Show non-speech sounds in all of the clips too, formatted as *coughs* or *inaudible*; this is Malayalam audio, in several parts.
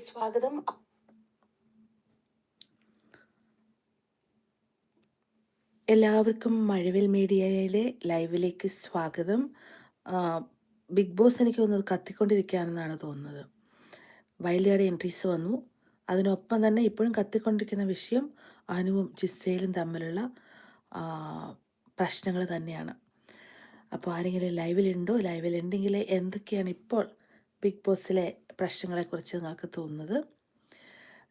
സ്വാഗതം. എല്ലാവർക്കും മഴവിൽ മീഡിയയിലെ ലൈവിലേക്ക് സ്വാഗതം. ബിഗ് ബോസ് എനിക്ക് തോന്നുന്നത് കത്തിക്കൊണ്ടിരിക്കുകയാണെന്നാണ് തോന്നുന്നത്. വൈലിയുടെ എൻട്രീസ് വന്നു. അതിനൊപ്പം തന്നെ ഇപ്പോഴും കത്തിക്കൊണ്ടിരിക്കുന്ന വിഷയം അനുവും ജിസയിലും തമ്മിലുള്ള പ്രശ്നങ്ങൾ തന്നെയാണ്. അപ്പോൾ ആരെങ്കിലും ലൈവിലുണ്ടോ ലൈവിലുണ്ടെങ്കിൽ എന്തൊക്കെയാണ് ഇപ്പോൾ ബിഗ് ബോസിലെ പ്രശ്നങ്ങളെക്കുറിച്ച് നിങ്ങൾക്ക് തോന്നുന്നത്?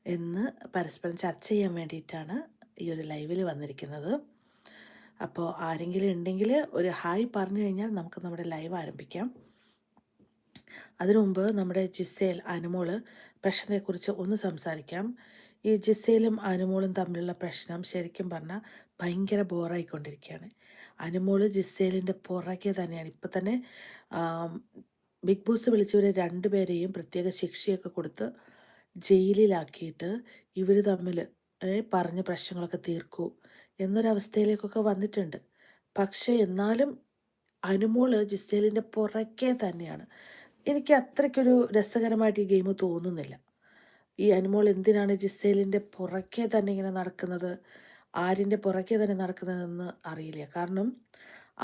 എന്ന് പരസ്പരം ചർച്ച ചെയ്യാൻ വേണ്ടിയിട്ടാണ് ഈ ഒരു ലൈവിൽ വന്നിരിക്കുന്നത്. അപ്പോൾ ആരെങ്കിലും ഉണ്ടെങ്കിൽ ഒരു ഹായ് പറഞ്ഞു കഴിഞ്ഞാൽ നമുക്ക് നമ്മുടെ ലൈവ് ആരംഭിക്കാം. അതിനു മുമ്പ് നമ്മുടെ ജിസേൽ അനുമോൾ പ്രശ്നത്തെക്കുറിച്ച് ഒന്ന് സംസാരിക്കാം. ഈ ജിസേലും അനുമോളും തമ്മിലുള്ള പ്രശ്നം ശരിക്കും പറഞ്ഞാൽ ഭയങ്കര ബോറായിക്കൊണ്ടിരിക്കുകയാണ് അനുമോൾ ജിസേലിന്റെ പുറകെ തന്നെയാണ്. ഇപ്പം തന്നെ ബിഗ് ബോസ് വിളിച്ചവരെ രണ്ടുപേരെയും പ്രത്യേക ശിക്ഷയൊക്കെ കൊടുത്ത് ജയിലിലാക്കിയിട്ട് ഇവർ തമ്മിൽ പറഞ്ഞ പ്രശ്നങ്ങളൊക്കെ തീർക്കൂ എന്നൊരവസ്ഥയിലേക്കൊക്കെ വന്നിട്ടുണ്ട്. പക്ഷേ എന്നാലും അനുമോൾ ജിസേലിന്റെ പുറകെ തന്നെയാണ്. എനിക്ക് അത്രയ്ക്കൊരു രസകരമായിട്ട് ഈ ഗെയിം തോന്നുന്നില്ല. ഈ അനുമോൾ എന്തിനാണ് ജിസേലിന്റെ പുറകെ തന്നെ ഇങ്ങനെ നടക്കുന്നത്? ആര്യന്റെ പുറകെ തന്നെ നടക്കുന്നതെന്ന് അറിയില്ല. കാരണം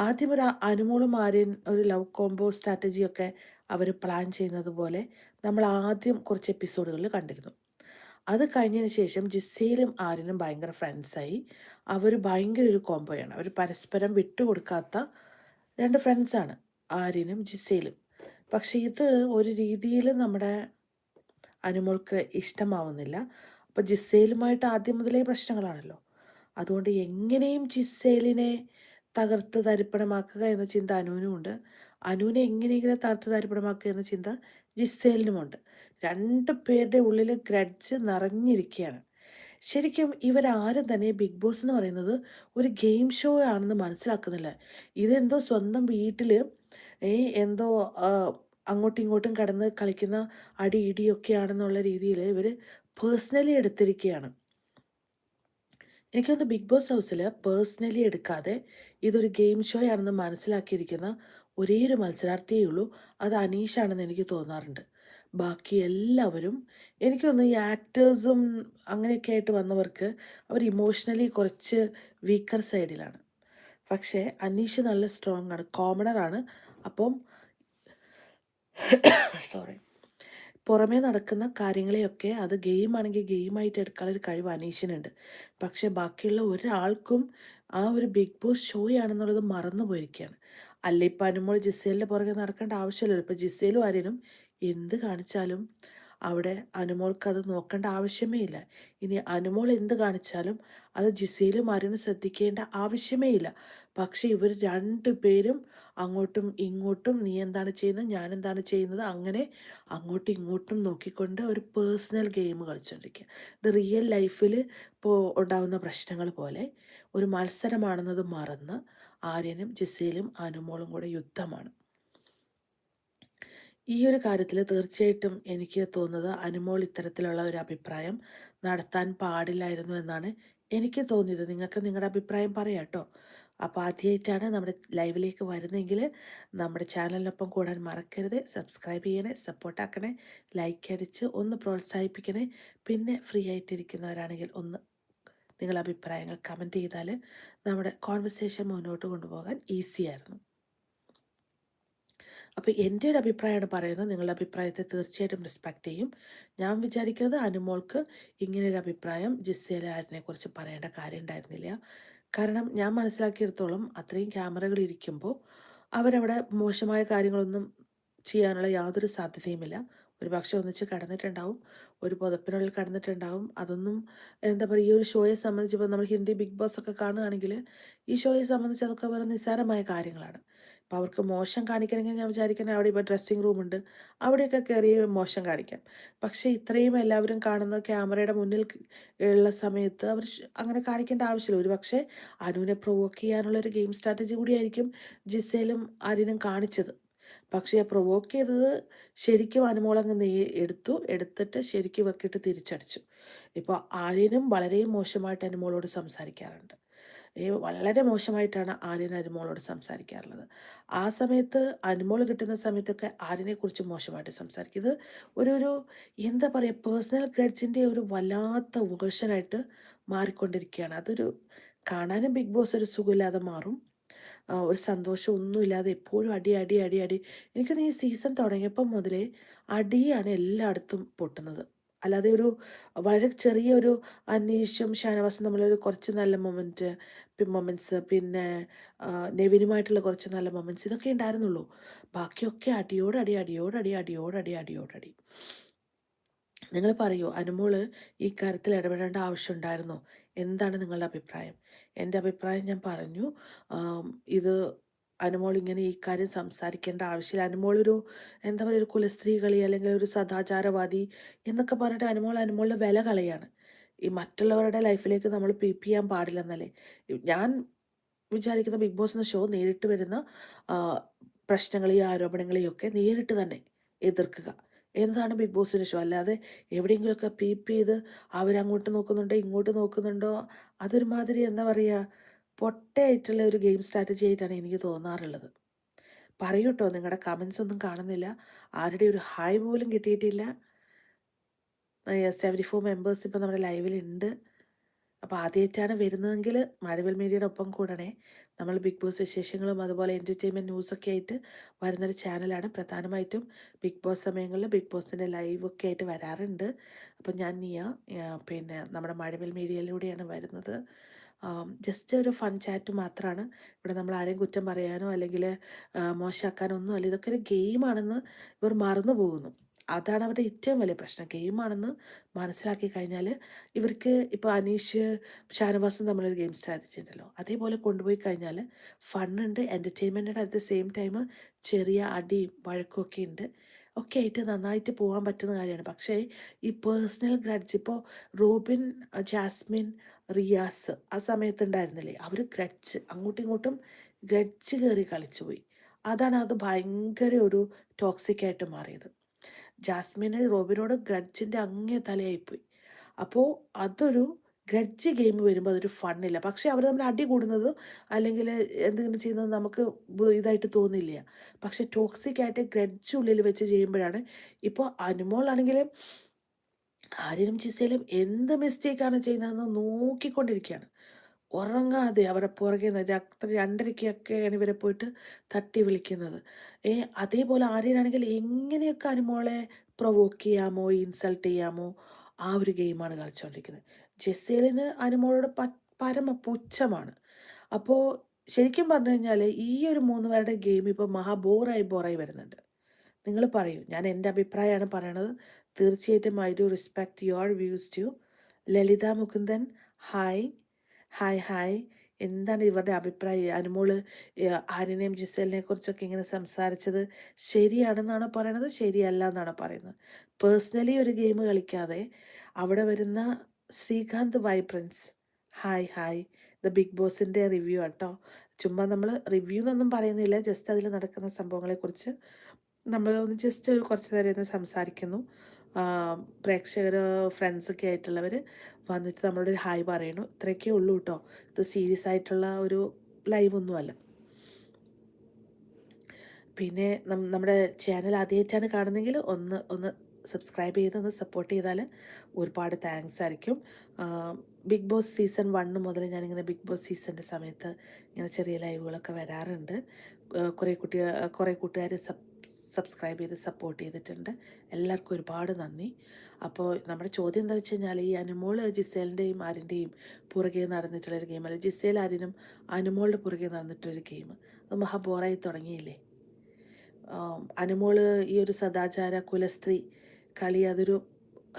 ആദ്യം ഒരു അനുമോളും ആര്യൻ ഒരു ലവ് കോംബോ സ്ട്രാറ്റജിയൊക്കെ അവർ പ്ലാൻ ചെയ്യുന്നത് പോലെ നമ്മൾ ആദ്യം കുറച്ച് എപ്പിസോഡുകളിൽ കണ്ടിരുന്നു. അത് കഴിഞ്ഞതിന് ശേഷം ജിസയിലും ആര്യനും ഭയങ്കര ഫ്രണ്ട്സായി അവർ ഭയങ്കര ഒരു കോംബോയാണ് അവർ പരസ്പരം വിട്ടുകൊടുക്കാത്ത രണ്ട് ഫ്രണ്ട്സാണ് ആര്യനും ജിസയിലും പക്ഷേ ഇത് ഒരു രീതിയിൽ നമ്മുടെ അനുമോൾക്ക് ഇഷ്ടമാവുന്നില്ല. അപ്പോൾ ജിസേലുമായിട്ട് ആദ്യം മുതലേ പ്രശ്നങ്ങളാണല്ലോ. അതുകൊണ്ട് എങ്ങനെയും ജിസേലിനെ തകർത്ത് തരിപ്പണമാക്കുക എന്ന ചിന്ത അനുവിനുമുണ്ട്. അനുവിനെ എങ്ങനെയെങ്കിലും തകർത്ത് തരിപ്പണമാക്കുക എന്ന ചിന്ത ജിസേലിനുമുണ്ട്. രണ്ട് പേരുടെ ഉള്ളിൽ ഗ്രഡ്ജ് നിറഞ്ഞിരിക്കുകയാണ്. ശരിക്കും ഇവരാരും തന്നെ ബിഗ് ബോസ് എന്ന് പറയുന്നത് ഒരു ഗെയിം ഷോ ആണെന്ന് മനസ്സിലാക്കുന്നില്ല. ഇതെന്തോ സ്വന്തം വീട്ടിൽ എന്തോ അങ്ങോട്ടും ഇങ്ങോട്ടും കടന്ന് കളിക്കുന്ന അടി ഇടിയൊക്കെയാണെന്നുള്ള രീതിയിൽ ഇവർ പേഴ്സണലി എടുത്തിരിക്കുകയാണ്. എനിക്കൊന്ന് ബിഗ് ബോസ് ഹൗസിൽ പേഴ്സണലി എടുക്കാതെ ഇതൊരു ഗെയിം ഷോ ആണെന്ന് മനസ്സിലാക്കിയിരിക്കുന്ന ഒരേ ഒരു മത്സരാർത്ഥിയേ ഉള്ളൂ. അത് അനീഷാണെന്ന് എനിക്ക് തോന്നാറുണ്ട്. ബാക്കി എല്ലാവരും എനിക്കൊന്ന് ഈ ആക്ടേഴ്സും അങ്ങനെയൊക്കെ ആയിട്ട് വന്നവർക്ക് അവർ ഇമോഷണലി കുറച്ച് വീക്കർ സൈഡിലാണ്. പക്ഷേ അനീഷ് നല്ല സ്ട്രോങ് ആണ് കോമണറാണ്. അപ്പം സോറി പുറമേ നടക്കുന്ന കാര്യങ്ങളെയൊക്കെ അത് ഗെയിമാണെങ്കിൽ ഗെയിമായിട്ട് എടുക്കാനുള്ള ഒരു കഴിവ് അനീഷിനുണ്ട്. പക്ഷേ ബാക്കിയുള്ള ഒരാൾക്കും ആ ഒരു ബിഗ് ബോസ് ഷോയാണെന്നുള്ളത് മറന്നു പോയിരിക്കുകയാണ് അല്ല ഇപ്പം അനുമോൾ ജിസേലിന്റെ പുറകെ നടക്കേണ്ട ആവശ്യമില്ലല്ലോ. ഇപ്പം ജിസേലും ആര്യനും എന്ത് കാണിച്ചാലും അവിടെ അനുമോൾക്ക് അത് നോക്കേണ്ട ആവശ്യമേ ഇല്ല. ഇനി അനുമോൾ എന്ത് കാണിച്ചാലും അത് ജിസയിലും ആര്യനും ശ്രദ്ധിക്കേണ്ട ആവശ്യമേ ഇല്ല. പക്ഷേ ഇവർ രണ്ടു പേരും അങ്ങോട്ടും ഇങ്ങോട്ടും നീ എന്താണ് ചെയ്യുന്നത്? ഞാൻ എന്താണ് ചെയ്യുന്നത്? അങ്ങനെ അങ്ങോട്ടും ഇങ്ങോട്ടും നോക്കിക്കൊണ്ട് ഒരു പേഴ്സണൽ ഗെയിം കളിച്ചുകൊണ്ടിരിക്കുക ഇത് റിയൽ ലൈഫിൽ ഇപ്പോൾ ഉണ്ടാകുന്ന പ്രശ്നങ്ങൾ പോലെ ഒരു മത്സരമാണെന്നത് മറന്ന് ആര്യനും ജിസയിലും അനുമോളും കൂടെ യുദ്ധമാണ്. ഈ ഒരു കാര്യത്തിൽ തീർച്ചയായിട്ടും എനിക്ക് തോന്നുന്നത് അനുമോൾ ഇത്തരത്തിലുള്ള ഒരു അഭിപ്രായം നടത്താൻ പാടില്ലായിരുന്നു എന്നാണ് എനിക്ക് തോന്നിയത്. നിങ്ങൾക്ക് നിങ്ങളുടെ അഭിപ്രായം പറയാം കേട്ടോ. അപ്പോൾ ആദ്യമായിട്ടാണ് നമ്മുടെ ലൈവിലേക്ക് വരുന്നതെങ്കിൽ നമ്മുടെ ചാനലിനൊപ്പം കൂടാൻ മറക്കരുത്. സബ്സ്ക്രൈബ് ചെയ്യണേ സപ്പോർട്ടാക്കണേ ലൈക്ക് അടിച്ച് ഒന്ന് പ്രോത്സാഹിപ്പിക്കണേ. പിന്നെ ഫ്രീ ആയിട്ടിരിക്കുന്നവരാണെങ്കിൽ ഒന്ന് നിങ്ങളുടെ അഭിപ്രായങ്ങൾ കമന്റ് ചെയ്താൽ നമ്മുടെ കോൺവെർസേഷൻ മുന്നോട്ട് കൊണ്ടുപോകാൻ ഈസിയായിരുന്നു. അപ്പോൾ എന്റെ ഒരു അഭിപ്രായമാണ് പറയുന്നത്. നിങ്ങളുടെ അഭിപ്രായത്തെ തീർച്ചയായിട്ടും റെസ്പെക്റ്റ് ചെയ്യും. ഞാൻ വിചാരിക്കുന്നത് അനുമോൾക്ക് ഇങ്ങനെ ഒരു അഭിപ്രായം ജിസേല ആരിനെ കുറിച്ച് പറയേണ്ട കാര്യം ഉണ്ടായിരുന്നില്ല. കാരണം ഞാൻ മനസ്സിലാക്കിയെടുത്തോളം അത്രയും ക്യാമറകൾ ഇരിക്കുമ്പോൾ അവരവിടെ മോശമായ കാര്യങ്ങളൊന്നും ചെയ്യാനുള്ള യാതൊരു സാധ്യതയുമില്ല. ഒരു പക്ഷെ ഒന്നിച്ച് കടന്നിട്ടുണ്ടാവും ഒരു പുതപ്പിനുള്ളിൽ കടന്നിട്ടുണ്ടാവും. അതൊന്നും എന്താ പറയുക ഈ ഒരു ഷോയെ സംബന്ധിച്ച് ഇപ്പോൾ നമ്മൾ ഹിന്ദി ബിഗ് ബോസ് ഒക്കെ കാണുകയാണെങ്കിൽ ഈ ഷോയെ സംബന്ധിച്ച് അതൊക്കെ വെറും നിസ്സാരമായ കാര്യങ്ങളാണ്. അപ്പോൾ അവർക്ക് മോശം കാണിക്കണമെങ്കിൽ ഞാൻ വിചാരിക്കുന്നത് അവിടെ ഇപ്പോൾ ഡ്രസ്സിങ് റൂമുണ്ട് അവിടെയൊക്കെ കയറി മോശം കാണിക്കാം. പക്ഷേ ഇത്രയും എല്ലാവരും കാണുന്ന ക്യാമറയുടെ മുന്നിൽ ഉള്ള സമയത്ത് അവർ അങ്ങനെ കാണിക്കേണ്ട ആവശ്യമില്ല. ഒരു പക്ഷേ അനുവിനെ പ്രൊവോക്ക് ചെയ്യാനുള്ള ഒരു ഗെയിം സ്ട്രാറ്റജി കൂടിയായിരിക്കും ജിസേലും അരിനും കാണിച്ചത്. പക്ഷേ ആ പ്രൊവോക്ക് ചെയ്തത് ശരിക്കും അനുമോളങ്ങ് നീ എടുത്തു. എടുത്തിട്ട് ശരിക്കും വെക്കിട്ട് തിരിച്ചടിച്ചു. ഇപ്പോൾ ആര്യനും വളരെ മോശമായിട്ട് അനുമോളോട് സംസാരിക്കാറുണ്ട്. വളരെ മോശമായിട്ടാണ് ആര്യൻ അനുമോളോട് സംസാരിക്കാറുള്ളത്. ആ സമയത്ത് അനുമോൾ കിട്ടുന്ന സമയത്തൊക്കെ ആര്യനെക്കുറിച്ച് മോശമായിട്ട് സംസാരിക്കും. ഇത് ഒരു ഒരു എന്താ പറയുക പേഴ്സണൽ ഗ്രഡ്ജിന്റെ ഒരു വല്ലാത്ത വേർഷനായിട്ട് മാറിക്കൊണ്ടിരിക്കുകയാണ്. അതൊരു കാണാനും ബിഗ് ബോസ് ഒരു സുഖമില്ലാതെ മാറും. ഒരു സന്തോഷം ഒന്നുമില്ലാതെ എപ്പോഴും അടി അടി അടി അടി. എനിക്കത് ഈ സീസൺ തുടങ്ങിയപ്പം മുതലേ അടിയാണ് എല്ലായിടത്തും പൊട്ടുന്നത്. അല്ലാതെ ഒരു വളരെ ചെറിയൊരു അനീഷും ഷാനവാസും തമ്മിലൊരു കുറച്ച് നല്ല മൊമെന്റ് മൊമെന്റ്സ് പിന്നെ നെവിനുമായിട്ടുള്ള കുറച്ച് നല്ല മൊമെന്റ്സ് ഇതൊക്കെ ഉണ്ടായിരുന്നുള്ളൂ. ബാക്കിയൊക്കെ അടിയോടടി അടിയോടടി അടിയോടടി അടിയോടടി നിങ്ങൾ പറയൂ അനുമോൾ ഈ കാര്യത്തിൽ ഇടപെടേണ്ട ആവശ്യമുണ്ടായിരുന്നോ എന്താണ് നിങ്ങളുടെ അഭിപ്രായം? എന്റെ അഭിപ്രായം ഞാൻ പറഞ്ഞു ഇത് അനുമോൾ ഇങ്ങനെ ഈ കാര്യം സംസാരിക്കേണ്ട ആവശ്യമില്ല. അനുമോളൊരു എന്താ പറയുക ഒരു കുലസ്ത്രീ കളി അല്ലെങ്കിൽ ഒരു സദാചാരവാദി എന്നൊക്കെ പറഞ്ഞിട്ട് അനുമോൾ അനുമോളുടെ വില കളയാണ്. ഈ മറ്റുള്ളവരുടെ ലൈഫിലേക്ക് നമ്മൾ പീപ്പ് ചെയ്യാൻ പാടില്ലെന്നല്ലേ? ഞാൻ വിചാരിക്കുന്ന ബിഗ് ബോസ് എന്ന ഷോ നേരിട്ട് വരുന്ന പ്രശ്നങ്ങളെയും ആരോപണങ്ങളെയും ഒക്കെ നേരിട്ട് തന്നെ എതിർക്കുക എന്നതാണ് ബിഗ് ബോസിന്റെ ഷോ. അല്ലാതെ എവിടെയെങ്കിലുമൊക്കെ പീപ്പ് ചെയ്ത് അവരങ്ങോട്ട് നോക്കുന്നുണ്ടോ ഇങ്ങോട്ട് നോക്കുന്നുണ്ടോ അതൊരുമാതിരി എന്താ പറയുക പൊട്ടയായിട്ടുള്ള ഒരു ഗെയിം സ്ട്രാറ്റജി ആയിട്ടാണ് എനിക്ക് തോന്നാറുള്ളത്. പറയൂട്ടോ നിങ്ങളുടെ കമൻസ് ഒന്നും കാണുന്നില്ല. ആരുടെ ഒരു ഹായ് പോലും കിട്ടിയിട്ടില്ല. സെവന്റി ഫോർ മെമ്പേഴ്സ് ഇപ്പോൾ നമ്മുടെ ലൈവിലുണ്ട് അപ്പോൾ ആദ്യമായിട്ടാണ് വരുന്നതെങ്കിൽ മഴവൽ മീഡിയയുടെ ഒപ്പം കൂടണേ. നമ്മൾ ബിഗ് ബോസ് വിശേഷങ്ങളും അതുപോലെ എന്റർടൈൻമെന്റ് ന്യൂസൊക്കെ ആയിട്ട് വരുന്നൊരു ചാനലാണ് പ്രധാനമായിട്ടും ബിഗ് ബോസ് സമയങ്ങളിൽ ബിഗ് ബോസിന്റെ ലൈവൊക്കെ ആയിട്ട് വരാറുണ്ട്. അപ്പം ഞാൻ നീയ പിന്നെ നമ്മുടെ മഴവൽ മീഡിയയിലൂടെയാണ് വരുന്നത്. ജസ്റ്റ് ഒരു ഫൺ ചാറ്റ് മാത്രമാണ് ഇവിടെ നമ്മൾ ആരെയും കുറ്റം പറയാനോ അല്ലെങ്കിൽ മോശമാക്കാനോ ഒന്നും അല്ല. ഇതൊക്കെ ഒരു ഗെയിമാണെന്ന് ഇവർ മറന്നു പോകുന്നു. അതാണ് അവരുടെ ഏറ്റവും വലിയ പ്രശ്നം. ഗെയിമാണെന്ന് മനസ്സിലാക്കി കഴിഞ്ഞാൽ ഇവർക്ക് ഇപ്പോൾ അനീഷ് ഷാനവാസും തമ്മിലൊരു ഗെയിം സ്ട്രാറ്റജി ഉണ്ടല്ലോ അതേപോലെ കൊണ്ടുപോയി കഴിഞ്ഞാൽ ഫണ്ണുണ്ട് എന്റർടൈൻമെന്റിന്റെ അറ്റ് ദ സെയിം ടൈം ചെറിയ അടിയും വഴക്കുമൊക്കെ ഉണ്ട് ഒക്കെ ആയിട്ട് നന്നായിട്ട് പോകാൻ പറ്റുന്ന കാര്യമാണ് പക്ഷേ ഈ പേഴ്സണൽ ഗ്രഡ്ജ്. ഇപ്പോൾ റോബിൻ ജാസ്മിൻ റിയാസ് ആ സമയത്ത് ഉണ്ടായിരുന്നില്ലേ അവർ ഗ്രഡ്ജ് അങ്ങോട്ടും ഇങ്ങോട്ടും ഗ്രഡ്ജ് കയറി കളിച്ചു പോയി അതാണ് അത് ഭയങ്കര ഒരു ടോക്സിക് ആയിട്ട് മാറിയത്. ജാസ്മിന് റോബിനോട് ഗ്രഡ്ജിന്റെ അങ്ങേ തലയായിപ്പോയി. അപ്പോൾ അതൊരു ഗ്രഡ്ജ് ഗെയിം വരുമ്പോൾ അതൊരു ഫണ്ണില്ല പക്ഷേ അവർ തമ്മിൽ അടി കൂടുന്നത് അല്ലെങ്കിൽ എന്തെങ്കിലും ചെയ്യുന്നത് നമുക്ക് ഇതായിട്ട് തോന്നില്ല. പക്ഷേ ടോക്സിക് ആയിട്ട് ഗ്രഡ്ജ് ഉള്ളിൽ വെച്ച് ചെയ്യുമ്പോഴാണ് ഇപ്പോൾ അനുമോളാണെങ്കിൽ ആര്യനും ചിസയിലും എന്ത് മിസ്റ്റേക്കാണ് ചെയ്യുന്നതെന്ന് നോക്കിക്കൊണ്ടിരിക്കുകയാണ് ഉറങ്ങാതെ അവരെ പുറകെ രാത്രി രണ്ടരയ്ക്കൊക്കെയാണ് ഇവരെ പോയിട്ട് തട്ടി വിളിക്കുന്നത്. ഏ അതേപോലെ ആര്യനാണെങ്കിൽ എങ്ങനെയൊക്കെ അനുമോളെ പ്രൊവോക്ക് ചെയ്യാമോ ഇൻസൾട്ട് ചെയ്യാമോ ആ ഒരു ഗെയിമാണ് കളിച്ചുകൊണ്ടിരിക്കുന്നത് ജെസ്സേലിന് അനുമോളോട് പ പരമ പുച്ഛമാണ്. അപ്പോൾ ശരിക്കും പറഞ്ഞു കഴിഞ്ഞാൽ ഈ ഒരു മൂന്ന് പേരുടെ ഗെയിം ഇപ്പോൾ മഹാ ബോറായി ബോറായി വരുന്നുണ്ട്. നിങ്ങൾ പറയൂ. ഞാൻ എന്റെ അഭിപ്രായമാണ് പറയണത്. തീർച്ചയായിട്ടും I do respect your views too. Lalitha Mukundan hi. Hi hi. എന്താണ് ഇവരുടെ അഭിപ്രായം? അനുമോൾ ആര്യനെയും ജിസേലിനെ കുറിച്ചൊക്കെ ഇങ്ങനെ സംസാരിച്ചത് ശരിയാണെന്നാണോ പറയണത്? ശരിയല്ല എന്നാണ് പറയുന്നത്? പേഴ്സണലി ഒരു ഗെയിം കളിക്കാതെ അവിടെ വരുന്ന Srikanth vibrance hi hi. The big ബോസിന്റെ റിവ്യൂ ആട്ടോ. ചുമ്മാ നമ്മൾ റിവ്യൂ എന്നൊന്നും പറയുന്നില്ല. ജസ്റ്റ് അതിൽ നടക്കുന്ന സംഭവങ്ങളെക്കുറിച്ച് നമ്മൾ ഒന്ന് ജസ്റ്റ് ഒരു കുറച്ച് നേരം ഇരുന്ന് സംസാരിക്കുന്നു. പ്രേക്ഷകർ ഫ്രണ്ട്സൊക്കെ ആയിട്ടുള്ളവർ വന്നിട്ട് നമ്മളോട് ഒരു ഹായ് പറയണു ഇത്രയൊക്കെ ഉള്ളൂ കേട്ടോ ഇത് സീരിയസ് ആയിട്ടുള്ള ഒരു ലൈവ് ഒന്നുമല്ല പിന്നെ നമ്മുടെ ചാനൽ ആദ്യമായിട്ടാണ് കാണുന്നതെങ്കിൽ ഒന്ന് ഒന്ന് സബ്സ്ക്രൈബ് ചെയ്ത് ഒന്ന് സപ്പോർട്ട് ചെയ്താൽ ഒരുപാട് താങ്ക്സ് ആയിരിക്കും. ബിഗ് ബോസ് സീസൺ വണ്ണ് മുതൽ ഞാനിങ്ങനെ ബിഗ് ബോസ് സീസണിന്റെ സമയത്ത് ഇങ്ങനെ ചെറിയ ലൈവുകളൊക്കെ വരാറുണ്ട്. കുറേ കുട്ടികൾ കുറേ കൂട്ടുകാർ സബ് സബ്സ്ക്രൈബ് ചെയ്ത് സപ്പോർട്ട് ചെയ്തിട്ടുണ്ട്. എല്ലാവർക്കും ഒരുപാട് നന്ദി. അപ്പോൾ നമ്മുടെ ചോദ്യം എന്താ വെച്ച് കഴിഞ്ഞാൽ ഈ അനുമോൾ ജിസേലിന്റെയും ആരിന്റെയും പുറകെ നടന്നിട്ടുള്ളൊരു ഗെയിം അല്ലെങ്കിൽ ജിസേൽ ആരിനും അനുമോളുടെ പുറകെ നടന്നിട്ടുള്ളൊരു ഗെയിം അത് മഹാബോറായി തുടങ്ങിയില്ലേ? അനുമോൾ ഈ ഒരു സദാചാര കുലസ്ത്രീ കളി അതൊരു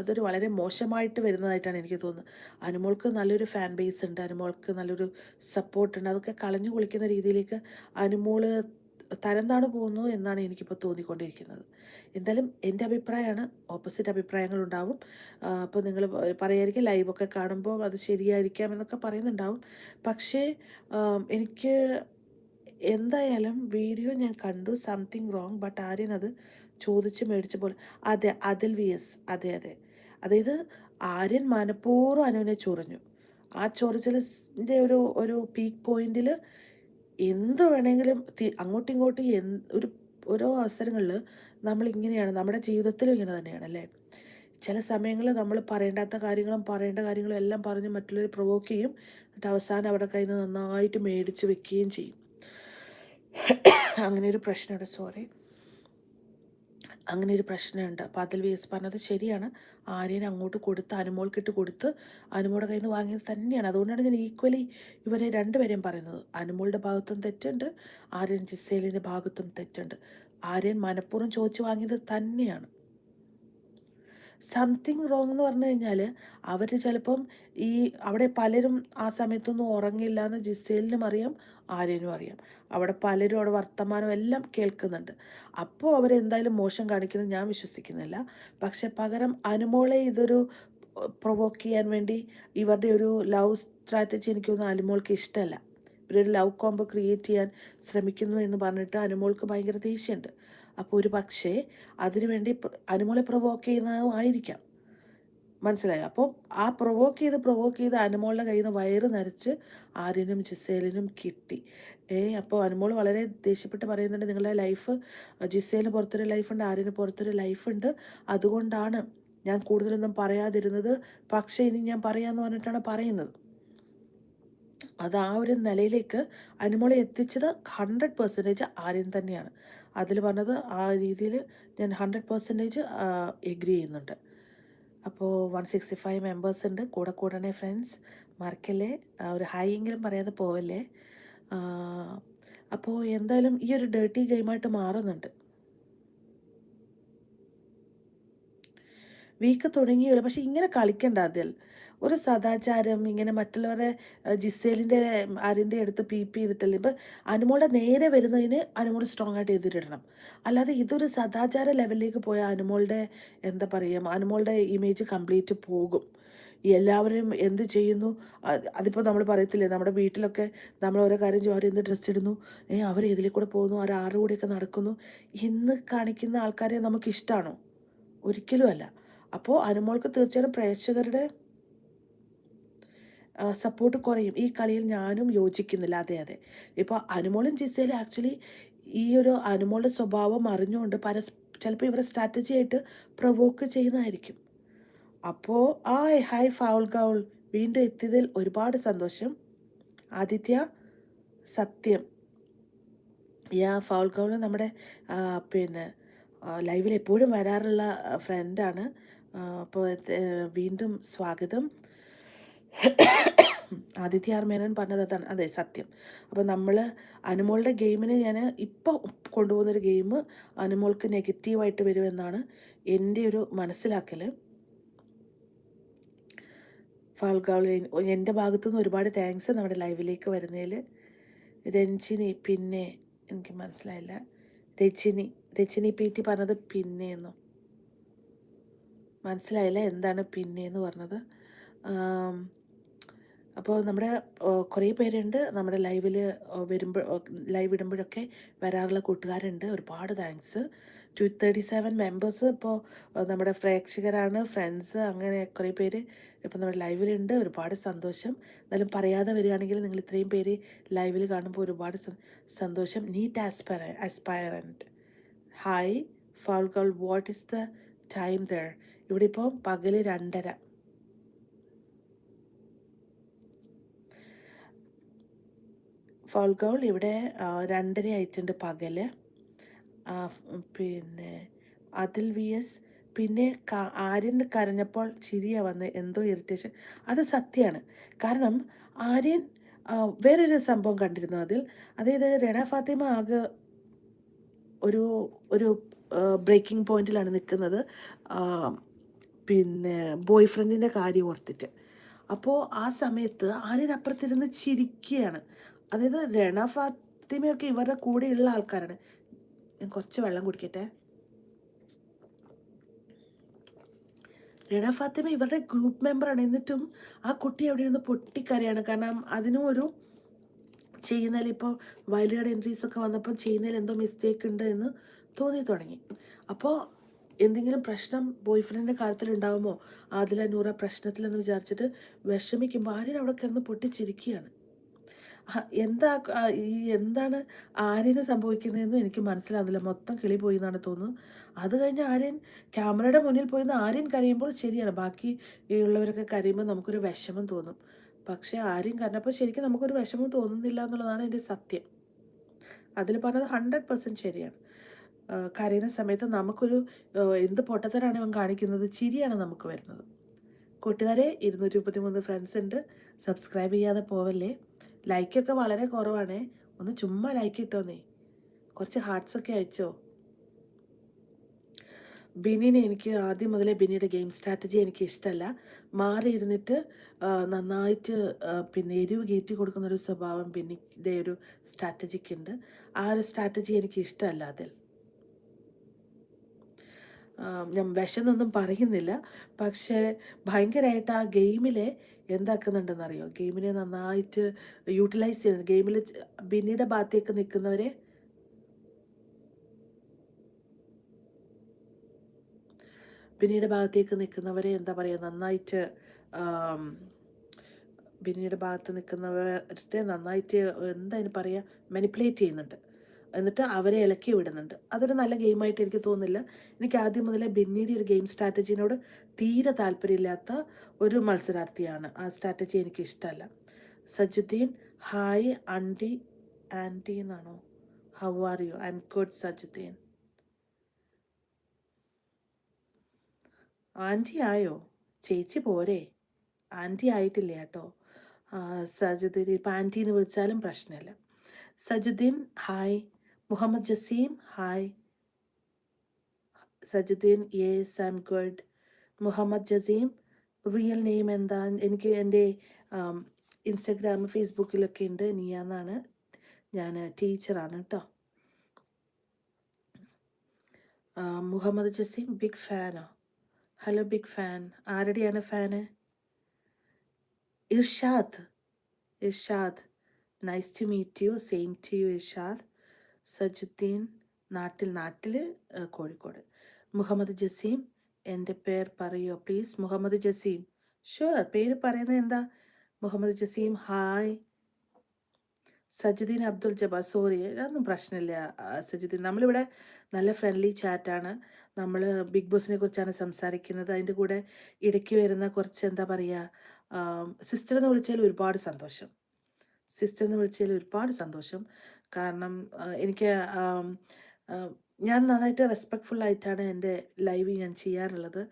അതൊരു വളരെ മോശമായിട്ട് വരുന്നതായിട്ടാണ് എനിക്ക് തോന്നുന്നത്. അനുമോൾക്ക് നല്ലൊരു ഫാൻ ബേസ് ഉണ്ട്. അനുമോൾക്ക് നല്ലൊരു സപ്പോർട്ടുണ്ട് അതൊക്കെ കളഞ്ഞു കുളിക്കുന്ന രീതിയിലേക്ക് അനുമോൾ തരം താണ് പോകുന്നു എന്നാണ് എനിക്കിപ്പോൾ തോന്നിക്കൊണ്ടിരിക്കുന്നത്. എന്തായാലും എന്റെ അഭിപ്രായമാണ് ഓപ്പോസിറ്റ് അഭിപ്രായങ്ങൾ ഉണ്ടാവും അപ്പോൾ നിങ്ങൾ പറയായിരിക്കും ലൈവൊക്കെ കാണുമ്പോൾ അത് ശരിയായിരിക്കാം എന്നൊക്കെ പറയുന്നുണ്ടാവും. പക്ഷേ എനിക്ക് എന്തായാലും വീഡിയോ ഞാൻ കണ്ടു സംതിങ് റോങ് ബട്ട് ആര്യൻ അത് ചോദിച്ച് പോലെ അതെ അതിൽ വി എസ് അതെ അതെ. അതായത് ആര്യൻ മനഃപൂർവം അനുവിനെ ചൊറിഞ്ഞു. ആ ചൊറിച്ചിലിന്റെ ഒരു ഒരു പീക്ക് പോയിന്റിൽ എന്ത് വേണമെങ്കിലും അങ്ങോട്ടും ഇങ്ങോട്ടും ഒരു ഓരോ അവസരങ്ങളിൽ നമ്മൾ ഇങ്ങനെയാണ് നമ്മുടെ ജീവിതത്തിലും ഇങ്ങനെ തന്നെയാണ് അല്ലേ? ചില സമയങ്ങളിൽ നമ്മൾ പറയേണ്ടാത്ത കാര്യങ്ങളും പറയേണ്ട കാര്യങ്ങളും എല്ലാം പറഞ്ഞ് മറ്റുള്ളവരെ പ്രൊവോക്ക് ചെയ്യും. എന്നിട്ട് അവസാനം അവരുടെ കയ്യിൽ നിന്ന് നന്നായിട്ട് മേടിച്ച് വെക്കുകയും ചെയ്യും. *coughs* അങ്ങനെ ഒരു പ്രശ്നമുണ്ട് സോറി അങ്ങനെ ഒരു പ്രശ്നമുണ്ട്. അപ്പോൾ അതിൽ വി എസ് പറഞ്ഞത് ശരിയാണ്. ആര്യനെ അങ്ങോട്ട് കൊടുത്ത് അനുമോൾക്കിട്ട് കൊടുത്ത് അനുമോളുടെ കയ്യിൽ നിന്ന് വാങ്ങിയത് തന്നെയാണ്. അതുകൊണ്ടാണ് ഞാൻ ഈക്വലി ഇവരെ രണ്ടുപേരെയും പറയുന്നത്. അനുമോളുടെ ഭാഗത്തും തെറ്റുണ്ട്. ആര്യൻ ജിസേലിന്റെ ഭാഗത്തും തെറ്റുണ്ട്. ആര്യൻ മനഃപൂർവം ചോദിച്ച് വാങ്ങിയത് തന്നെയാണ്. സംതിങ് റോങ് എന്ന് പറഞ്ഞു കഴിഞ്ഞാൽ അവർ ചിലപ്പം ഈ അവിടെ പലരും ആ സമയത്തൊന്നും ഉറങ്ങില്ല എന്ന് ജിസേലിനും അറിയാം ആര്യനും അറിയാം. അവിടെ പലരും അവിടെ വർത്തമാനം എല്ലാം കേൾക്കുന്നുണ്ട്. അപ്പോൾ അവരെന്തായാലും മോശം കാണിക്കുന്നത് ഞാൻ വിശ്വസിക്കുന്നില്ല. പക്ഷെ പകരം അനുമോളെ ഇതൊരു പ്രൊവോക്ക് ചെയ്യാൻ വേണ്ടി ഇവരുടെ ഒരു ലവ് സ്ട്രാറ്റജി എനിക്കൊന്നും അനുമോൾക്ക് ഇഷ്ടമല്ല. ഇവരൊരു ലവ് കോംബോ ക്രിയേറ്റ് ചെയ്യാൻ ശ്രമിക്കുന്നു എന്ന് പറഞ്ഞിട്ട് അനുമോൾക്ക് ഭയങ്കര ദേഷ്യമുണ്ട്. അപ്പോൾ ഒരു പക്ഷേ അതിനുവേണ്ടി അനുമോളെ പ്രൊവോക്ക് ചെയ്യുന്നതുമായിരിക്കാം മനസ്സിലായോ? അപ്പോൾ ആ പ്രൊവോക്ക് ചെയ്ത് പ്രൊവോക്ക് ചെയ്ത് അനുമോളുടെ കയ്യിൽ നിന്ന് വയറ് നരച്ച് ആര്യനും ജിസേലിനും കിട്ടി. ഏ അപ്പോൾ അനുമോൾ വളരെ ദേഷ്യപ്പെട്ട് പറയുന്നുണ്ട് നിങ്ങളുടെ ലൈഫ് ജിസേലിന് പുറത്തൊരു ലൈഫുണ്ട് ആര്യന് പുറത്തൊരു ലൈഫുണ്ട്. അതുകൊണ്ടാണ് ഞാൻ കൂടുതലൊന്നും പറയാതിരുന്നത്. പക്ഷേ ഇനി ഞാൻ പറയാമെന്ന് പറഞ്ഞിട്ടാണ് പറയുന്നത്. അത് ആ ഒരു നിലയിലേക്ക് അനുമോളെ എത്തിച്ചത് ഹൺഡ്രഡ് പെർസെന്റേജ് ആര്യൻ തന്നെയാണ്. അതിൽ പറഞ്ഞത് ആ രീതിയിൽ ഞാൻ ഹൺഡ്രഡ് പെർസെന്റേജ് എഗ്രി ചെയ്യുന്നുണ്ട്. അപ്പോൾ വൺ സിക്സ്റ്റി ഫൈവ് മെമ്പേഴ്സ് ഉണ്ട്. കൂടെ കൂടണേ ഫ്രണ്ട്സ് മറക്കല്ലേ? ഒരു ഹൈ എങ്കിലും പറയാതെ പോവല്ലേ? അപ്പോൾ എന്തായാലും ഈ ഒരു ഡേർട്ടി ഗെയിമായിട്ട് മാറുന്നുണ്ട്. വീക്ക് തുടങ്ങിയല്ലോ പക്ഷെ ഇങ്ങനെ കളിക്കണ്ട അതിൽ ഒരു സദാചാരം ഇങ്ങനെ മറ്റുള്ളവരെ ജിസേലിന്റെ ആരിന്റെ അടുത്ത് പി പി ചെയ്തിട്ടല്ലേ? ഇപ്പം അനുമോളുടെ നേരെ വരുന്നതിന് അനുമോൾ സ്ട്രോങ് ആയിട്ട് എതിരിടണം. അല്ലാതെ ഇതൊരു സദാചാര ലെവലിലേക്ക് പോയ അനുമോളുടെ എന്താ പറയുക അനുമോളുടെ ഇമേജ് കംപ്ലീറ്റ് പോകും. എല്ലാവരും എന്ത് ചെയ്യുന്നു? അത് അതിപ്പോൾ നമ്മൾ പറയത്തില്ലേ നമ്മുടെ വീട്ടിലൊക്കെ നമ്മൾ ഓരോ കാര്യം ചെയ്യും അവരെന്ത് ഡ്രസ്സ് ഇടുന്നു? ഏ അവർ ഇതിലേ കൂടെ പോകുന്നു അവർ ആറ് കൂടെയൊക്കെ നടക്കുന്നു? എന്ന് കാണിക്കുന്ന ആൾക്കാരെ നമുക്ക് ഇഷ്ടമാണോ ഒരിക്കലും അല്ല. അപ്പോൾ അനുമോൾക്ക് തീർച്ചയായും പ്രേക്ഷകരുടെ സപ്പോർട്ട് കുറയും. ഈ കളിയിൽ ഞാനും യോജിക്കുന്നില്ല. അതെ അതെ. ഇപ്പോൾ അനുമോളും ജിസയിലും ആക്ച്വലി ഈ ഒരു അനുമോളുടെ സ്വഭാവം അറിഞ്ഞുകൊണ്ട് പരസ് ചിലപ്പോൾ ഇവരെ സ്ട്രാറ്റജി ആയിട്ട് പ്രൊവോക്ക് ചെയ്യുന്നതായിരിക്കും. അപ്പോൾ ആ ഹായ് ഫൗൾ ഗൗൾ വീണ്ടും എത്തിയതിൽ ഒരുപാട് സന്തോഷം. ആദിത്യ സത്യം. യാ ഫൗൾ ഗൗൾ നമ്മുടെ പിന്നെ ലൈവിൽ എപ്പോഴും വരാറുള്ള ഫ്രണ്ടാണ് അപ്പോൾ വീണ്ടും സ്വാഗതം. ആദിത്യ ആർ മേനോൻ പറഞ്ഞത് അതാണ്. അതെ സത്യം. അപ്പോൾ നമ്മൾ അനുമോളുടെ ഗെയിമിന് ഞാൻ ഇപ്പോൾ കൊണ്ടുപോകുന്നൊരു ഗെയിം അനുമോൾക്ക് നെഗറ്റീവായിട്ട് വരുമെന്നാണ് എന്റെ ഒരു മനസ്സിലാക്കൽ ഫാൽഗാൾ എന്റെ ഭാഗത്തുനിന്ന് ഒരുപാട് താങ്ക്സ് നമ്മുടെ ലൈവിലേക്ക് വരുന്നതിൽ രഞ്ജിനി പിന്നെ എനിക്ക് മനസ്സിലായില്ല. രചിനി രചിനി പി ടി പറഞ്ഞത് പിന്നെയെന്നു? മനസ്സിലായില്ല എന്താണ് പിന്നെ എന്ന് പറഞ്ഞത് അപ്പോൾ നമ്മുടെ കുറേ പേരുണ്ട്. നമ്മുടെ ലൈവിൽ വരുമ്പോൾ ലൈവ് ഇടുമ്പോഴൊക്കെ വരാറുള്ള കൂട്ടുകാരുണ്ട്. ഒരുപാട് thanks. Two thirty seven members ഇപ്പോൾ നമ്മുടെ പ്രേക്ഷകരാണ് ഫ്രണ്ട്സ് അങ്ങനെ കുറേ പേര് ഇപ്പോൾ നമ്മുടെ ലൈവിലുണ്ട്. ഒരുപാട് സന്തോഷം. എന്നാലും പറയാതെ വരികയാണെങ്കിൽ നിങ്ങൾ ഇത്രയും പേര് ലൈവിൽ കാണുമ്പോൾ ഒരുപാട് സന്തോഷം. NEET aspire aspirant hi. Fall goal what is the time there? ഇവിടെ ഇപ്പോൾ പകൽ രണ്ടര. ഫാൾ ഗൗൾ ഇവിടെ രണ്ടര ആയിട്ടുണ്ട് പകൽ. പിന്നെ അതിൽ വി എസ്. പിന്നെ ആര്യൻ കരഞ്ഞപ്പോൾ ചിരിയ വന്ന്. എന്തോ ഇറിറ്റേഷൻ അത് സത്യമാണ്. കാരണം ആര്യൻ വേറൊരു സംഭവം കണ്ടിരുന്നു അതിൽ. അതായത് രണ ഫാത്തിമ ആകെ ഒരു ഒരു ബ്രേക്കിംഗ് പോയിന്റിലാണ് നിൽക്കുന്നത്. പിന്നെ ബോയ് ഫ്രണ്ടിന്റെ കാര്യം ഓർത്തിട്ട്. അപ്പോൾ ആ സമയത്ത് ആര്യൻ അപ്പുറത്തിരുന്ന് ചിരിക്കുകയാണ്. അതായത് രണ ഫാത്തിമയൊക്കെ ഇവരുടെ കൂടെയുള്ള ആൾക്കാരാണ്. ഞാൻ കുറച്ച് വെള്ളം കുടിക്കട്ടെ? രണ ഫാത്തിമ ഇവരുടെ ഗ്രൂപ്പ് മെമ്പറാണ് എന്നിട്ടും ആ കുട്ടി അവിടെ നിന്ന് പൊട്ടിക്കരയാണ്. കാരണം അതിനും ഒരു ചെയ്യുന്നതിൽ ഇപ്പോൾ വൈൽഡ് കാർഡ് എൻട്രീസ് ഒക്കെ വന്നപ്പോൾ ചെയ്യുന്നതിൽ എന്തോ മിസ്റ്റേക്ക് ഉണ്ട് എന്ന് തോന്നി തുടങ്ങി. അപ്പോൾ എന്തെങ്കിലും പ്രശ്നം ബോയ് ഫ്രണ്ടിന്റെ കാര്യത്തിൽ ഉണ്ടാകുമോ ആദില നൂറ പ്രശ്നത്തിലെന്ന് വിചാരിച്ചിട്ട് വിഷമിക്കുമ്പോൾ ആര്യൻ അവിടെ കിടന്ന് പൊട്ടിച്ചിരിക്കുകയാണ്. എന്താ ഈ എന്താണ് ആര്യന് സംഭവിക്കുന്നതെന്നും എനിക്ക് മനസ്സിലാവുന്നില്ല. മൊത്തം കിളി പോയി എന്നാണ് തോന്നുന്നു. അത് കഴിഞ്ഞ് ആര്യൻ ക്യാമറയുടെ മുന്നിൽ പോയി ആര്യൻ കരയുമ്പോൾ ശരിയാണ്. ബാക്കി ഉള്ളവരൊക്കെ കരയുമ്പോൾ നമുക്കൊരു വിഷമം തോന്നും. പക്ഷേ ആര്യൻ കരഞ്ഞപ്പോൾ ശരിക്കും നമുക്കൊരു വിഷമം തോന്നുന്നില്ല എന്നുള്ളതാണ് എന്റെ സത്യം. അതിൽ പറഞ്ഞത് ഹൺഡ്രഡ് പെർസെന്റ് ശരിയാണ്. കരയുന്ന സമയത്ത് നമുക്കൊരു എന്ത് പൊട്ടത്തരാണ് ഇവൻ കാണിക്കുന്നത്? ചിരിയാണ് നമുക്ക് വരുന്നത്. കൂട്ടുകാരെ ഇരുന്നൂറ്റി മുപ്പത്തി മൂന്ന് ഫ്രണ്ട്സ് ഉണ്ട്. സബ്സ്ക്രൈബ് ചെയ്യാതെ പോവല്ലേ? ലൈക്കൊക്കെ വളരെ കുറവാണേ. ഒന്ന് ചുമ്മാ ലൈക്ക് ഇട്ടോന്നേ. കുറച്ച് ഹാർട്ട്സൊക്കെ അയച്ചോ? ബിനിനെ എനിക്ക് ആദ്യം മുതലേ ബിനിയുടെ ഗെയിം സ്ട്രാറ്റജി എനിക്ക് ഇഷ്ടമല്ല മാറി ഇരുന്നിട്ട് നന്നായിട്ട് പിന്നെ എരിവ് കയറ്റി കൊടുക്കുന്ന ഒരു സ്വഭാവം ബിന്നിയുടെ ഒരു സ്ട്രാറ്റജിക്ക് ഉണ്ട്. ആ ഒരു സ്ട്രാറ്റജി എനിക്ക് ഇഷ്ടമല്ല അതിൽ. ഞാൻ വിശന്നൊന്നും പറയുന്നില്ല. പക്ഷേ ഭയങ്കരമായിട്ട് ആ ഗെയിമിലെ എന്താക്കുന്നുണ്ടെന്നറിയോ? ഗെയിമിനെ നന്നായിട്ട് യൂട്ടിലൈസ് ചെയ്യുന്നുണ്ട്. ഗെയിമിൽ ബിന്നിയുടെ ഭാഗത്തേക്ക് നിൽക്കുന്നവരെ ബിന്നിയുടെ ഭാഗത്തേക്ക് നിൽക്കുന്നവരെ എന്താ പറയുക നന്നായിട്ട് ബിന്നിയുടെ ഭാഗത്ത് നിൽക്കുന്നവരുടെ നന്നായിട്ട് എന്താ പറയുക മാനിപ്പുലേറ്റ് ചെയ്യുന്നുണ്ട്. എന്നിട്ട് അവരെ ഇളക്കി വിടുന്നുണ്ട്. അതൊരു നല്ല ഗെയിമായിട്ട് എനിക്ക് തോന്നുന്നില്ല. എനിക്ക് ആദ്യം മുതലേ ബെന്നിയുടെ ഒരു ഗെയിം സ്ട്രാറ്റജിനോട് തീരെ താല്പര്യമില്ലാത്ത ഒരു മത്സരാർത്ഥിയാണ്. ആ സ്ട്രാറ്റജി എനിക്ക് ഇഷ്ടമല്ല. സജുദ്ദീൻ ഹായ് ആന്റി ആന്റി എന്നാണോ? How are you I'm good Sajuddeen. Aunty ആയോ? ചേച്ചി പോരെ. ആന്റി ആയിട്ടില്ല കേട്ടോ? സജുദ്ദീൻ ഇപ്പം ആന്റി എന്ന് വിളിച്ചാലും പ്രശ്നമില്ല. Sajuddeen hi Muhammad Jaseem hi Sajuddeen yes I'm good Muhammad Jaseem real name എന്താ? എനിക്ക് എന്റെ ഇൻസ്റ്റഗ്രാം ഫേസ്ബുക്കിലൊക്കെ ഉണ്ട്. നീയാന്നാണ് ഞാൻ ടീച്ചറാണ് കേട്ടോ മുഹമ്മദ് ജസീം ബിഗ് ഫാനോ ഹലോ ബിഗ് ഫാൻ ആരുടെയാണ് fan Irshad. Irshad. Nice to meet you same to you Irshad. Sajuddin നാട്ടിൽ നാട്ടിൽ കോഴിക്കോട്. മുഹമ്മദ് ജസീം എന്റെ പേർ പറയോ? പ്ലീസ് മുഹമ്മദ് ജസീം. ഷുവർ പേര് പറയുന്നത് എന്താ? മുഹമ്മദ് ജസീം ഹായ് സജുദ്ദീൻ അബ്ദുൽ ജബാ സോറി അതൊന്നും പ്രശ്നമില്ല. സജുദ്ദീൻ നമ്മളിവിടെ നല്ല ഫ്രണ്ട്ലി ചാറ്റാണ് നമ്മൾ ബിഗ് ബോസിനെ കുറിച്ചാണ് സംസാരിക്കുന്നത്. അതിന്റെ കൂടെ ഇടയ്ക്ക് വരുന്ന കുറച്ച് എന്താ പറയുക സിസ്റ്റർ എന്ന് വിളിച്ചാൽ ഒരുപാട് സന്തോഷം. സിസ്റ്റർ എന്ന് വിളിച്ചാൽ ഒരുപാട് സന്തോഷം. കാരണം എനിക്ക് ഞാൻ നന്നായിട്ട് റെസ്പെക്ട്ഫുൾ ആയിട്ടാണ് എന്റെ ലൈവ് ഞാൻ ചെയ്യാറുള്ളത്.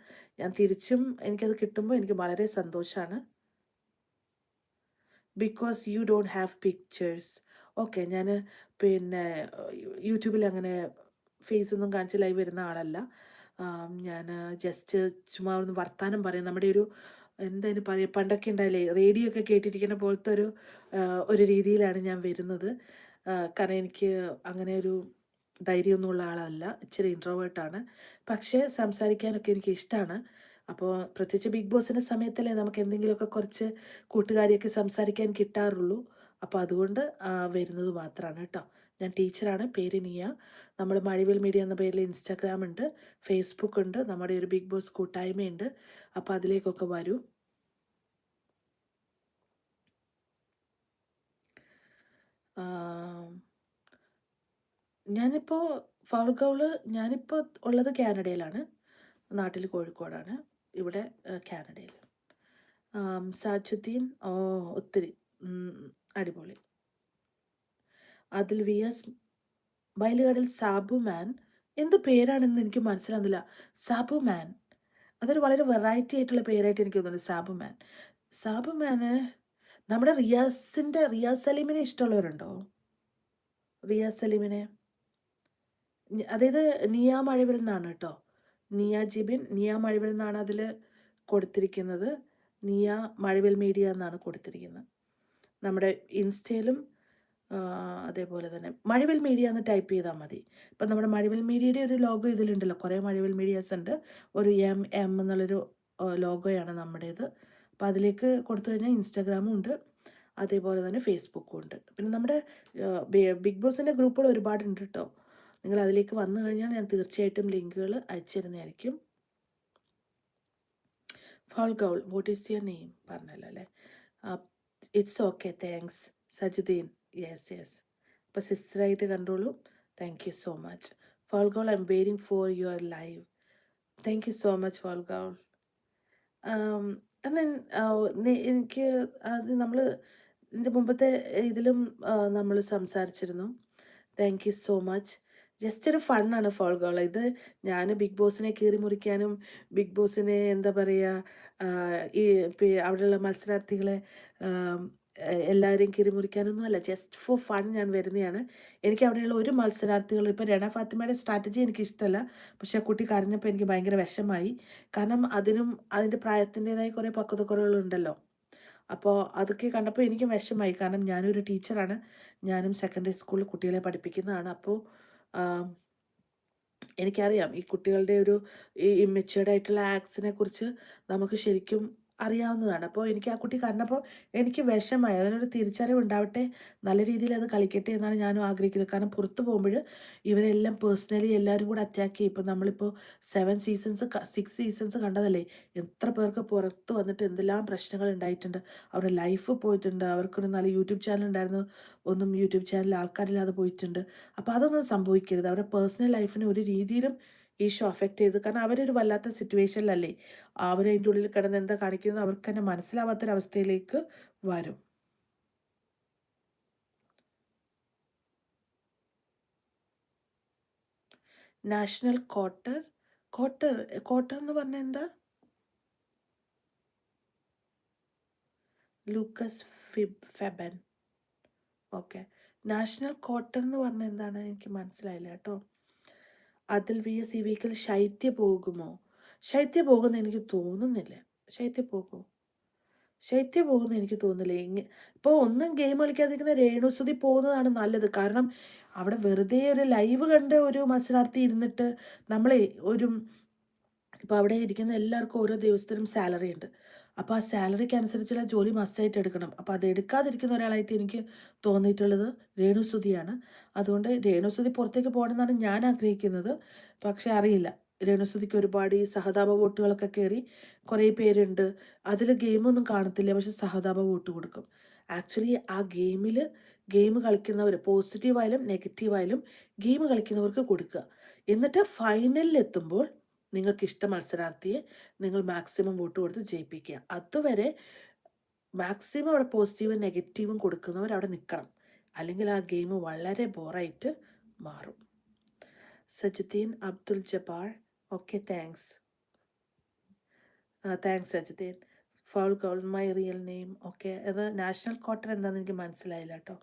ഞാൻ തിരിച്ചും എനിക്കത് കിട്ടുമ്പോൾ എനിക്ക് വളരെ സന്തോഷമാണ് because you don't have pictures okay ഞാൻ പിന്നെ യൂട്യൂബിൽ അങ്ങനെ ഫേസ് ഒന്നും കാണിച്ച് ലൈവ് വരുന്ന ആളല്ല. ഞാൻ ജസ്റ്റ് ചുമ്മാ ഒന്ന് വർത്താനം പറയും. നമ്മുടെ ഒരു എന്തായാലും പറയുക പണ്ടൊക്കെ ഉണ്ടായില്ലേ റേഡിയോ ഒക്കെ കേട്ടിരിക്കുന്ന പോലത്തെ ഒരു ഒരു രീതിയിലാണ് ഞാൻ വരുന്നത്. കാരണം എനിക്ക് അങ്ങനെ ഒരു ധൈര്യമൊന്നുമുള്ള ആളല്ല. ഇച്ചിരി ഇൻട്രോവേർട്ടാണ് പക്ഷേ സംസാരിക്കാനൊക്കെ എനിക്ക് ഇഷ്ടമാണ് അപ്പോൾ പ്രത്യേകിച്ച് ബിഗ് ബോസിന്റെ സമയത്തല്ലേ നമുക്ക് എന്തെങ്കിലുമൊക്കെ കുറച്ച് കൂട്ടുകാരിയൊക്കെ സംസാരിക്കാൻ കിട്ടാറുള്ളൂ. അപ്പോൾ അതുകൊണ്ട് വരുന്നത് മാത്രമാണ് കേട്ടോ. ഞാൻ ടീച്ചറാണ് പേര് നിയ. നമ്മൾ മഴവിൽ മീഡിയ എന്ന പേരിൽ ഇൻസ്റ്റാഗ്രാം ഉണ്ട് ഫേസ്ബുക്ക് ഉണ്ട് നമ്മുടെ ഒരു ബിഗ് ബോസ് കൂട്ടായ്മയുണ്ട്. അപ്പോൾ അതിലേക്കൊക്കെ വരൂ. ഞാനിപ്പോൾ ഫൗൾ ഗൗൾ ഞാനിപ്പോൾ ഉള്ളത് കാനഡയിലാണ്. നാട്ടിൽ കോഴിക്കോടാണ്. ഇവിടെ കാനഡയിൽ സാജുദ്ദീൻ ഓ ഒത്തിരി അടിപൊളി. അതിൽ വി എസ് ബയലുകാടിൽ സാബു മാൻ. എന്ത് പേരാണെന്ന് എനിക്ക് മനസ്സിലാകുന്നില്ല സാബു മാൻ. അതൊരു വളരെ വെറൈറ്റി ആയിട്ടുള്ള പേരായിട്ട് എനിക്ക് തോന്നുന്നു സാബു മാൻ. സാബു മാന് നമ്മുടെ റിയാസിന്റെ റിയാസ് സലീമിനെ ഇഷ്ടമുള്ളവരുണ്ടോ? റിയാസ് സലീമിനെ? അതായത് നിയ മഴവിൽ നിന്നാണ് കേട്ടോ. നിയ ജിബിൻ നിയ മഴവിൽ നിന്നാണ് അതിൽ കൊടുത്തിരിക്കുന്നത്. നിയ മഴവിൽ മീഡിയ എന്നാണ് കൊടുത്തിരിക്കുന്നത്. നമ്മുടെ ഇൻസ്റ്റയിലും അതേപോലെ തന്നെ. മഴവിൽ മീഡിയ എന്ന് ടൈപ്പ് ചെയ്താൽ മതി. ഇപ്പം നമ്മുടെ മഴവിൽ മീഡിയയുടെ ഒരു ലോഗോ ഇതിലുണ്ടല്ലോ. കുറേ മഴവിൽ മീഡിയാസ് ഉണ്ട്. ഒരു എം എം എന്നുള്ളൊരു ലോഗോയാണ് നമ്മുടേത്. അപ്പോൾ അതിലേക്ക് കൊടുത്തു കഴിഞ്ഞാൽ ഇൻസ്റ്റാഗ്രാമും ഉണ്ട്. അതേപോലെ തന്നെ ഫേസ്ബുക്കും ഉണ്ട്. പിന്നെ നമ്മുടെ ബിഗ് ബോസിന്റെ ഗ്രൂപ്പുകൾ ഒരുപാടുണ്ട് കേട്ടോ നിങ്ങൾ അതിലേക്ക് വന്നു കഴിഞ്ഞാൽ ഞാൻ തീർച്ചയായിട്ടും ലിങ്കുകൾ അയച്ചു തരുന്നതായിരിക്കും foul goal what is your name പറഞ്ഞല്ലോ അല്ലേ? It's okay thanks Sajuddin yes yes അപ്പോൾ സിസ്റ്ററായിട്ട് കണ്ടോളൂ. Thank you so much foul goal I am waiting for your live thank you so much foul goal എന്നാൽ എനിക്ക് അത് നമ്മൾ ഇതിന്റെ മുമ്പത്തെ ഇതിലും നമ്മൾ സംസാരിച്ചിരുന്നു. Thank you so much just ഒരു ഫണ്ണാണ് ഫോൾ ഗോൾ ഇത് ഞാൻ ബിഗ് ബോസിനെ കീറി മുറിക്കാനും ബിഗ് ബോസിനെ എന്താ പറയുക ഈ അവിടെയുള്ള മത്സരാർത്ഥികളെ എല്ലാവരെയും കിറിമുറിക്കാനൊന്നും അല്ല. ജസ്റ്റ് ഫോർ ഫൺ ഞാൻ വരുന്നതാണ് എനിക്ക് അവിടെയുള്ള ഒരു മത്സരാർത്ഥികൾ ഇപ്പോൾ രണ ഫാത്തിമയുടെ സ്ട്രാറ്റജി എനിക്ക് ഇഷ്ടമല്ല. പക്ഷെ ആ കുട്ടി കരഞ്ഞപ്പോൾ എനിക്ക് ഭയങ്കര വിഷമായി. കാരണം അതിനും അതിന്റെ പ്രായത്തിന്റെതായ കുറേ പക്വതക്കുറവുകളുണ്ടല്ലോ അപ്പോൾ അതൊക്കെ കണ്ടപ്പോൾ എനിക്കും വിഷമായി. കാരണം ഞാനൊരു ടീച്ചറാണ് ഞാനും സെക്കൻഡറി സ്കൂളിൽ കുട്ടികളെ പഠിപ്പിക്കുന്നതാണ്. അപ്പോൾ എനിക്കറിയാം ഈ കുട്ടികളുടെ ഒരു ഈ ഇമ്മച്ചേർഡായിട്ടുള്ള ആക്ട്സിനെ കുറിച്ച് നമുക്ക് ശരിക്കും അറിയാവുന്നതാണ്. അപ്പോൾ എനിക്ക് ആ കുട്ടി കണ്ടപ്പോൾ എനിക്ക് വിഷമായി അതിനൊരു തിരിച്ചറിവ് ഉണ്ടാവട്ടെ നല്ല രീതിയിൽ അത് കളിക്കട്ടെ എന്നാണ് ഞാനും ആഗ്രഹിക്കുന്നത്. കാരണം പുറത്ത് പോകുമ്പോൾ ഇവരെല്ലാം പേഴ്സണലി എല്ലാവരും കൂടെ അറ്റാക്ക് ചെയ്യും. ഇപ്പോൾ നമ്മളിപ്പോൾ സെവൻ സീസൺസ് സിക്സ് സീസൺസ് കണ്ടതല്ലേ? എത്ര പേർക്ക് പുറത്ത് വന്നിട്ട് എന്തെല്ലാം പ്രശ്നങ്ങൾ ഉണ്ടായിട്ടുണ്ട്. അവരുടെ ലൈഫ് പോയിട്ടുണ്ട്. അവർക്കൊരു നല്ല യൂട്യൂബ് ചാനൽ ഉണ്ടായിരുന്നു. ഒന്നും യൂട്യൂബ് ചാനലിൽ ആൾക്കാരില്ലാതെ പോയിട്ടുണ്ട്. അപ്പോൾ അതൊന്നും സംഭവിക്കരുത്. അവരുടെ പേഴ്സണൽ ലൈഫിന് ഒരു രീതിയിലും ഈ ഷോ അഫക്റ്റ് ചെയ്തു. കാരണം അവരൊരു വല്ലാത്ത സിറ്റുവേഷനിലല്ലേ അവരതിന്റെ ഉള്ളിൽ കിടന്ന് എന്താ കാണിക്കുന്നത്? അവർക്ക് തന്നെ മനസ്സിലാവാത്തൊരവസ്ഥയിലേക്ക് വരും. നാഷണൽ ക്വാർട്ടർ ക്വാർട്ടർ ക്വാർട്ടർ എന്ന് പറഞ്ഞാൽ എന്താ? ലൂക്കസ് ഫിബ് ഫെബൻ ഓക്കെ നാഷണൽ ക്വാർട്ടർ എന്ന് പറഞ്ഞാൽ എന്താണ്? എനിക്ക് മനസ്സിലായില്ല കേട്ടോ. അതിൽ വി എസ് ഈ വീക്കിൽ ശൈത്യ പോകുമോ? ശൈത്യ പോകുന്ന എനിക്ക് തോന്നുന്നില്ല. ശൈത്യ പോകുമോ? ശൈത്യ പോകുന്ന എനിക്ക് തോന്നുന്നില്ല. എങ്ങനെ ഇപ്പോൾ ഒന്നും ഗെയിം കളിക്കാതിരിക്കുന്ന രേണുസുതി പോകുന്നതാണ് നല്ലത്. കാരണം അവിടെ വെറുതെ ഒരു ലൈവ് കണ്ട് ഒരു മത്സരാർത്ഥി ഇരുന്നിട്ട് നമ്മളെ ഒരു ഇപ്പോൾ അവിടെ ഇരിക്കുന്ന എല്ലാവർക്കും ഓരോ ദിവസത്തിനും സാലറി ഉണ്ട്. അപ്പോൾ ആ സാലറിക്ക് അനുസരിച്ചുള്ള ജോലി മസ്റ്റായിട്ട് എടുക്കണം. അപ്പോൾ അത് എടുക്കാതിരിക്കുന്ന ഒരാളായിട്ട് എനിക്ക് തോന്നിയിട്ടുള്ളത് രേണുസുതിയാണ്. അതുകൊണ്ട് രേണുസുതി പുറത്തേക്ക് പോകണമെന്നാണ് ഞാൻ ആഗ്രഹിക്കുന്നത്. പക്ഷേ അറിയില്ല. രേണുസുതിക്ക് ഒരുപാട് ഈ സഹതാപ വോട്ടുകളൊക്കെ കയറി കുറേ പേരുണ്ട്. അതിൽ ഗെയിമൊന്നും കാണത്തില്ല. പക്ഷെ സഹതാപ വോട്ട് കൊടുക്കും. ആക്ച്വലി ആ ഗെയിമിൽ ഗെയിം കളിക്കുന്നവർ പോസിറ്റീവായാലും നെഗറ്റീവായാലും ഗെയിം കളിക്കുന്നവർക്ക് കൊടുക്കുക. എന്നിട്ട് ഫൈനലിൽ എത്തുമ്പോൾ നിങ്ങൾക്ക് ഇഷ്ട മത്സരാർത്ഥിയെ നിങ്ങൾ മാക്സിമം വോട്ട് കൊടുത്ത് ജയിപ്പിക്കുക. അതുവരെ മാക്സിമം അവിടെ പോസിറ്റീവും നെഗറ്റീവും കൊടുക്കുന്നവർ അവിടെ നിൽക്കണം അല്ലെങ്കിൽ ആ ഗെയിം വളരെ ബോറായിട്ട് മാറും. Sajuddin Abdul Jabbar okay thanks thanks Sajuddin foul goal my real name okay അത് നാഷണൽ ക്വാർട്ടർ എന്താണെന്ന് എനിക്ക് മനസ്സിലായില്ല കേട്ടോ